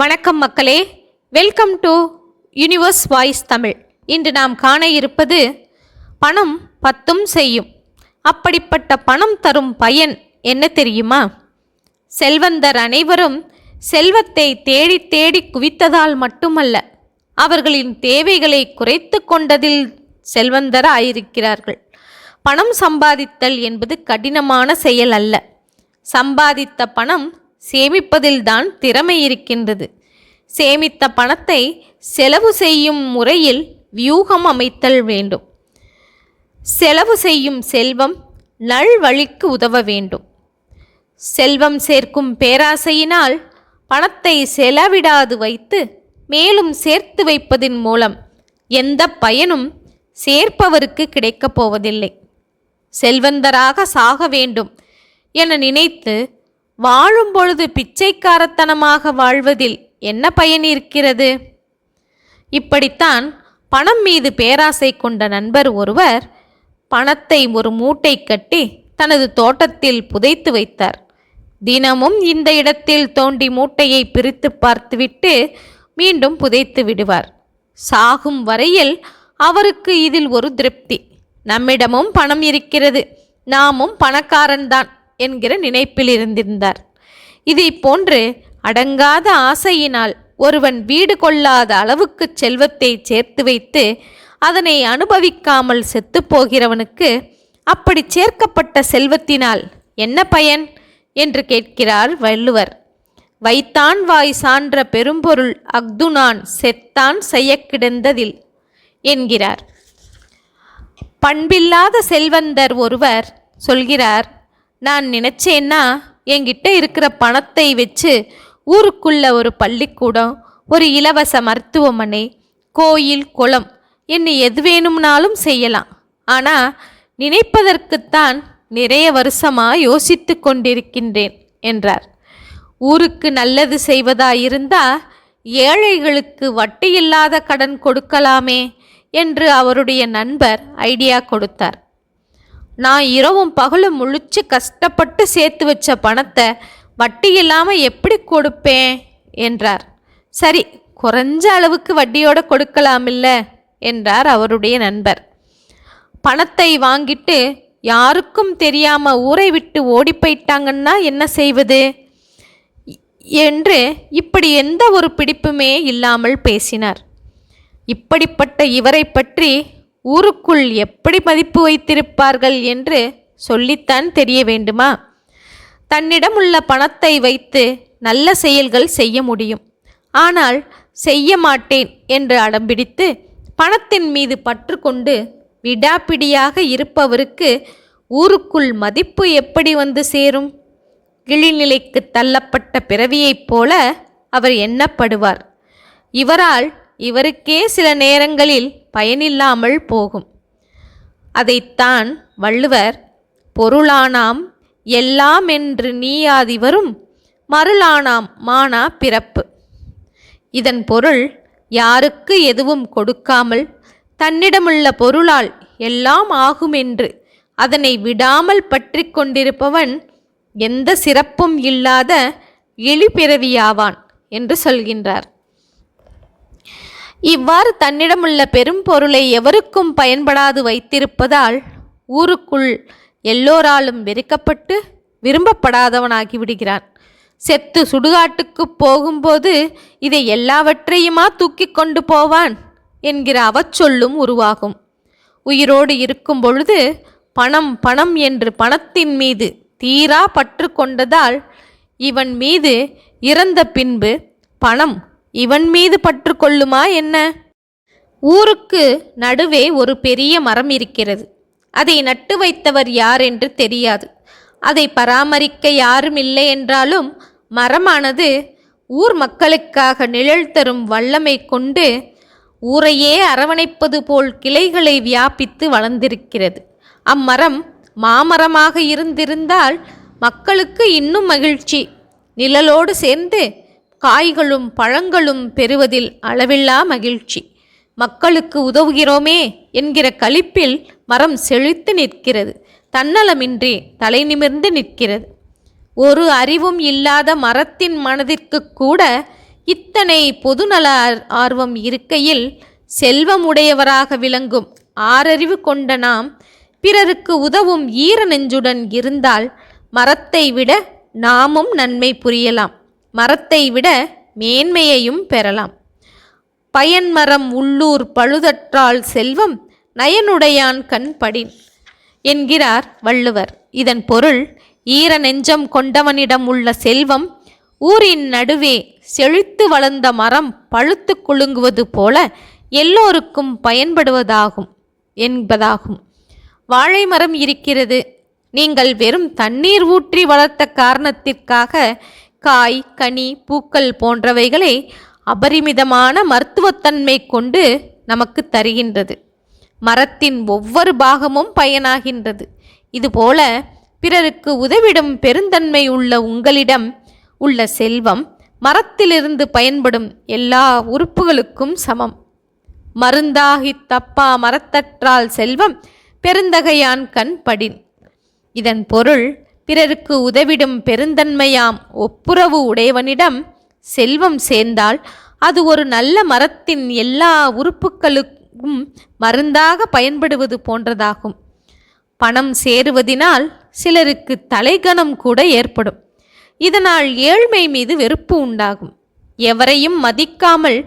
வணக்கம் மக்களே. Welcome to universe voice Tamil இன்று நாம் காண இருப்பது பணம் பத்தும் செய்யும். அப்படிப்பட்ட பணம் தரும் பயன் என்ன தெரியுமா? செல்வந்தர் அனைவரும் செல்வத்தை தேடி தேடி குவித்ததால் மட்டுமல்ல அவர்களின் தேவைகளை குறைத்து கொண்டதில் செல்வந்தராயிருக்கிறார்கள். பணம் சம்பாதித்தல் என்பது கடினமான செயல் அல்ல. சம்பாதித்த பணம் சேமிப்பதில்தான் திறமை இருக்கின்றது. சேமித்த பணத்தை செலவு செய்யும் முறையில் வியூகம் அமைத்தல் வேண்டும். செலவு செய்யும் செல்வம் நல்வழிக்கு உதவ வேண்டும். செல்வம் சேர்க்கும் பேராசையினால் பணத்தை செலவிடாது வைத்து மேலும் சேர்த்து வைப்பதின் மூலம் எந்த பயனும் சேர்ப்பவருக்கு கிடைக்கப் போவதில்லை. செல்வந்தராக சாக வேண்டும் என நினைத்து வாழும் பொழுது பிச்சைக்காரத்தனமாக வாழ்வதில் என்ன பயன் இருக்கிறது? இப்படித்தான் பணம் மீது பேராசை கொண்ட நண்பர் ஒருவர் பணத்தை ஒரு மூட்டை கட்டி தனது தோட்டத்தில் புதைத்து வைத்தார். தினமும் இந்த இடத்தில் தோண்டி மூட்டையை பிரித்து பார்த்துவிட்டு மீண்டும் புதைத்து விடுவார். சாகும் வரையில் அவருக்கு இதில் ஒரு திருப்தி. நம்மிடமும் பணம் இருக்கிறது. நாமும் பணக்காரன்தான். என்கிற நினைப்பில் இருந்திருந்தார் இதை போன்று அடங்காத ஆசையினால் ஒருவன் வீடு கொள்ளாத அளவுக்கு செல்வத்தை சேர்த்து வைத்து அதனை அனுபவிக்காமல் செத்துப்போகிறவனுக்கு அப்படி சேர்க்கப்பட்ட செல்வத்தினால் என்ன பயன்? என்று கேட்கிறார் வள்ளுவர். வைத்தான் வாய் சான்ற பெரும்பொருள் அக்துனான் செத்தான் செய்ய கிடந்ததில் என்கிறார். பண்பில்லாத செல்வந்தர் ஒருவர் சொல்கிறார் நான் நினைச்சேன்னா என்கிட்ட இருக்கிற பணத்தை வச்சு ஊருக்குள்ள ஒரு பள்ளிக்கூடம் ஒரு இலவச மருத்துவமனை கோயில் குளம் என்ன எது வேணும்னாலும் செய்யலாம். ஆனால் நினைப்பதற்குத்தான் நிறைய வருஷமா யோசித்து கொண்டிருக்கின்றேன் என்றார். ஊருக்கு நல்லது செய்வதாயிருந்தா ஏழைகளுக்கு வட்டியில்லாத கடன் கொடுக்கலாமே என்று அவருடைய நண்பர் ஐடியா கொடுத்தார். நான் இரவும் பகலும் முழிச்சு கஷ்டப்பட்டு சேர்த்து வச்ச பணத்தை வட்டி இல்லாமல் எப்படி கொடுப்பேன்? என்றார். சரி குறைஞ்ச அளவுக்கு வட்டியோட கொடுக்கலாமில்ல? என்றார் அவருடைய நண்பர். பணத்தை வாங்கிட்டு யாருக்கும் தெரியாம ஊரை விட்டு ஓடி போயிட்டாங்கன்னா என்ன செய்வது? என்று இப்படி எந்த ஒரு பிடிப்புமே இல்லாமல் பேசினார். இப்படிப்பட்ட இவரை பற்றி ஊருக்குள் எப்படி மதிப்பு வைத்திருப்பார்கள் என்று சொல்லித்தான் தெரிய வேண்டுமா? தன்னிடம் உள்ள பணத்தை வைத்து நல்ல செயல்கள் செய்ய முடியும். ஆனால் செய்ய மாட்டேன் என்று அடம்பிடித்து பணத்தின் மீது பற்று கொண்டு விடாப்பிடியாக இருப்பவருக்கு ஊருக்குள் மதிப்பு எப்படி வந்து சேரும்? கிளிநிலைக்கு தள்ளப்பட்ட பிறவியைப் போல அவர் எண்ணப்படுவார். இவரால் இவருக்கே சில நேரங்களில் பயனில்லாமல் போகும். அதைத்தான் வள்ளுவர் பொருளானாம் எல்லாம் என்று நீயாதி வரும் மருளானாம் மானா பிறப்பு. இதன் பொருள் யாருக்கு எதுவும் கொடுக்காமல் தன்னிடமுள்ள பொருளால் எல்லாம் ஆகுமென்று அதனை விடாமல் பற்றி கொண்டிருப்பவன் எந்த சிறப்பும் இல்லாத இழிபிறவியாவான் என்று சொல்கின்றார். இவ்வாறு தன்னிடமுள்ள பெரும் பொருளை எவருக்கும் பயன்படாது வைத்திருப்பதால் ஊருக்குள் எல்லோராலும் வெறுக்கப்பட்டு விரும்பப்படாதவனாகி விடுகிறான் செத்து சுடுகாட்டுக்கு போகும்போது இதை எல்லாவற்றையுமா தூக்கி கொண்டு போவான் என்கிற அவச்சொல்லும் உருவாகும். உயிரோடு இருக்கும் பொழுது பணம் பணம் என்று பணத்தின் மீது தீரா பற்று கொண்டதால் இவன் மீது இறந்த பின்பு பணம் இவன் மீது பற்று கொள்ளுமா என்ன? ஊருக்கு நடுவே ஒரு பெரிய மரம் இருக்கிறது. அதை நட்டு வைத்தவர் யார் என்று தெரியாது. அதை பராமரிக்க யாரும் இல்லை என்றாலும் மரமானது ஊர் மக்களுக்காக நிழல் தரும் வல்லமை கொண்டு ஊரையே அரவணைப்பது போல் கிளைகளை வியாபித்து வளர்ந்திருக்கிறது. அம்மரம் மாமரமாக இருந்திருந்தால் மக்களுக்கு இன்னும் மகிழ்ச்சி. நிழலோடு சேர்ந்து காய்களும் பழங்களும் பெறுவதில் அளவில்லா மகிழ்ச்சி. மக்களுக்கு உதவுகிறோமே என்கிற களிப்பில் மரம் செழித்து நிற்கிறது. தன்னலமின்றி தலை நிமிர்ந்து நிற்கிறது. ஒரு அறிவும் இல்லாத மரத்தின் மனதிற்கு கூட இத்தனை பொதுநல ஆர்- ஆர்வம் இருக்கையில் செல்வம் உடையவராக விளங்கும் ஆறறிவு கொண்ட நாம் பிறருக்கு உதவும் ஈர நெஞ்சுடன் இருந்தால் மரத்தை விட நாமும் நன்மை புரியலாம். மரத்தை விட மேன்மையையும் பெறலாம். பயன்மரம் உள்ளூர் பழுதற்றால் செல்வம் நயனுடையான் கண் படின் என்கிறார் வள்ளுவர். இதன் பொருள் ஈர நெஞ்சம் கொண்டவனிடம் உள்ள செல்வம் ஊரின் நடுவே செழித்து வளர்ந்த மரம் பழுத்து குலுங்குவது போல எல்லோருக்கும் பயன்படுவதாகும் என்பதாகும். வாழை மரம் இருக்கிறது. நீங்கள் வெறும் தண்ணீர் ஊற்றி வளர்த்த காரணத்திற்காக காய் கனி பூக்கள் போன்றவைகளை அபரிமிதமான மருத்துவத்தன்மை கொண்டு நமக்கு தருகின்றது. மரத்தின் ஒவ்வொரு பாகமும் பயனாகின்றது. இதுபோல பிறருக்கு உதவிடும் பெருந்தன்மை உள்ள உங்களிடம் உள்ள செல்வம் மரத்திலிருந்து பயன்படும் எல்லா உறுப்புகளுக்கும் சமம். மருந்தாகித் தப்பா மரத்தற்றால் செல்வம் பெருந்தகையான் கண் படின் இதன் பொருள் பிறருக்கு உதவிடும் பெருந்தன்மையாம் ஒப்புரவு உடையவனிடம் செல்வம் சேர்ந்தால் அது ஒரு நல்ல மரத்தின் எல்லா உறுப்புகளுக்கும் மருந்தாக பயன்படுவது போன்றதாகும். பணம் சேருவதினால் சிலருக்கு தலைகணம் கூட ஏற்படும். இதனால் ஏழ்மை மீது வெறுப்பு உண்டாகும். எவரையும் மதிக்காமல்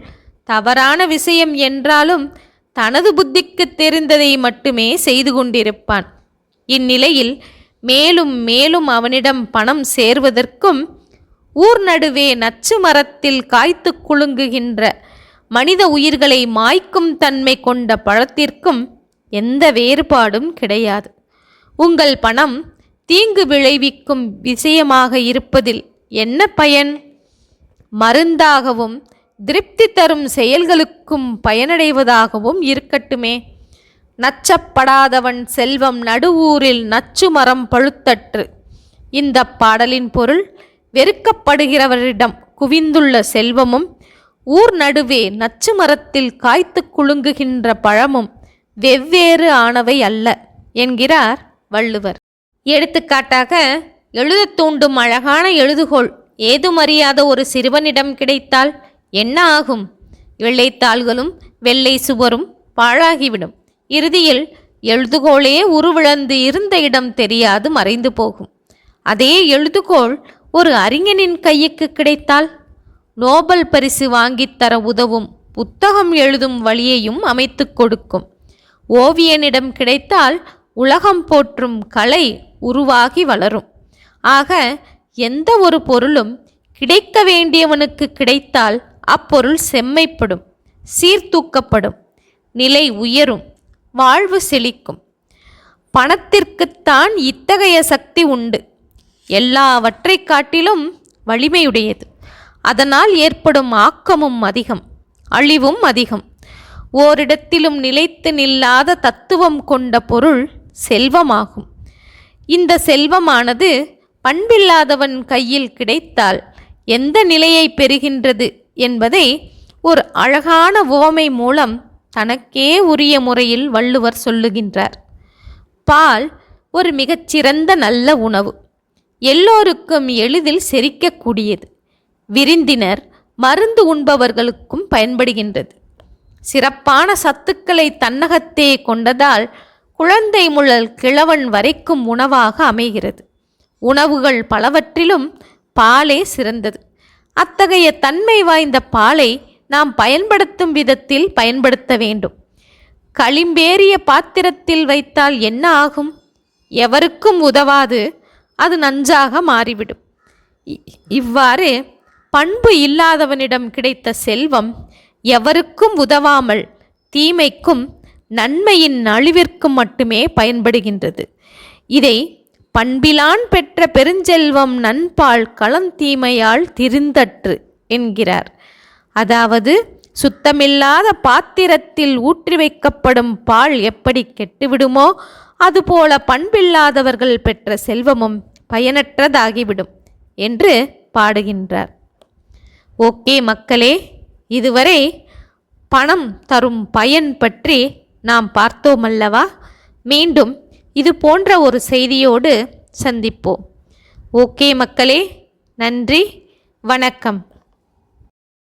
தவறான விஷயம் என்றாலும் தனது புத்திக்கு தெரிந்ததை மட்டுமே செய்து கொண்டிருப்பான். இந்நிலையில் மேலும் மேலும் அவனிடம் பணம் சேர்வதற்கும் ஊர் நடுவே நச்சு மரத்தில் காய்த்து குலுங்குகின்ற மனித உயிர்களை மாய்க்கும் தன்மை கொண்ட பழத்திற்கும் எந்த வேறுபாடும் கிடையாது. உங்கள் பணம் தீங்கு விளைவிக்கும் விஷயமாக இருப்பதில் என்ன பயன்? மருந்தாகவும் திருப்தி தரும் செயல்களுக்கும் பயனடைவதாகவும் இருக்கட்டுமே. நச்சப்படாதவன் செல்வம் நடுவூரில் நச்சு மரம் பழுத்தற்று. இந்த பாடலின் பொருள் வெறுக்கப்படுகிறவரிடம் குவிந்துள்ள செல்வமும் ஊர் நடுவே நச்சு மரத்தில் காய்த்து குலுங்குகின்ற பழமும் வெவ்வேறு ஆனவை அல்ல என்கிறார் வள்ளுவர். எடுத்துக்காட்டாக எழுதத் தூண்டும் அழகான எழுதுகோள் ஏதுமறியாத ஒரு சிறுவனிடம் கிடைத்தால் என்ன ஆகும்? வெள்ளைத்தாள்களும் வெள்ளை சுவரும் பாழாகிவிடும். இறுதியில் எழுதுகோளே உருவிழந்து இருந்த இடம் தெரியாது மறைந்து போகும். அதே எழுதுகோள் ஒரு அறிஞனின் கையுக்கு கிடைத்தால் நோபல் பரிசு வாங்கித் தர உதவும் புத்தகம் எழுதும் வழியையும் அமைத்துக் கொடுக்கும். ஓவியனிடம் கிடைத்தால் உலகம் போற்றும் கலை உருவாகி வளரும். ஆக எந்த ஒரு பொருளும் கிடைக்க வேண்டியவனுக்கு கிடைத்தால் அப்பொருள் செம்மைப்படும் சீர்தூக்கப்படும் நிலை உயரும். வாழ்வு செழிக்கும். பணத்திற்குத்தான் இத்தகைய சக்தி உண்டு. எல்லாவற்றை காட்டிலும் வலிமையுடையது. அதனால் ஏற்படும் ஆக்கமும் அதிகம் அழிவும் அதிகம். ஓரிடத்திலும் நிலைத்து நில்லாத தத்துவம் கொண்ட பொருள் செல்வமாகும். இந்த செல்வமானது பண்பில்லாதவன் கையில் கிடைத்தால் எந்த நிலையை பெறுகின்றது என்பதை ஒரு அழகான உவமை மூலம் தனக்கே உரிய முறையில் வள்ளுவர் சொல்லுகின்றார். பால் ஒரு மிகச்சிறந்த நல்ல உணவு. எல்லோருக்கும் எளிதில் செரிக்கக்கூடியது. விருந்தினர் மருந்து உண்பவர்களுக்கும் பயன்படுகின்றது. சிறப்பான சத்துக்களை தன்னகத்தே கொண்டதால் குழந்தை முழல் கிழவன் வரைக்கும் உணவாக அமைகிறது. உணவுகள் பலவற்றிலும் பாலே சிறந்தது. அத்தகைய தன்மை வாய்ந்த பாலை நாம் பயன்படுத்தும் விதத்தில் பயன்படுத்த வேண்டும். களிம்பேறிய பாத்திரத்தில் வைத்தால் என்ன ஆகும்? எவருக்கும் உதவாது. அது நஞ்சாக மாறிவிடும். இ- இவ்வாறு பண்பு இல்லாதவனிடம் கிடைத்த செல்வம் எவருக்கும் உதவாமல் தீமைக்கும் நன்மையின் அழிவிற்கும் மட்டுமே பயன்படுகின்றது. இதை பண்பிலான் பெற்ற பெருஞ்செல்வம் நண்பால் களந்தீமையால் திருந்தற்று என்கிறார். அதாவது சுத்தமில்லாத பாத்திரத்தில் ஊற்றி வைக்கப்படும் பால் எப்படி கெட்டுவிடுமோ அதுபோல பண்பில்லாதவர்கள் பெற்ற செல்வமும் பயனற்றதாகிவிடும் என்று பாடுகின்றார். ஓகே மக்களே இதுவரை பணம் தரும் பயன் பற்றி நாம் பார்த்தோமல்லவா? மீண்டும் இது போன்ற ஒரு செய்தியோடு சந்திப்போம். ஓகே மக்களே நன்றி வணக்கம்.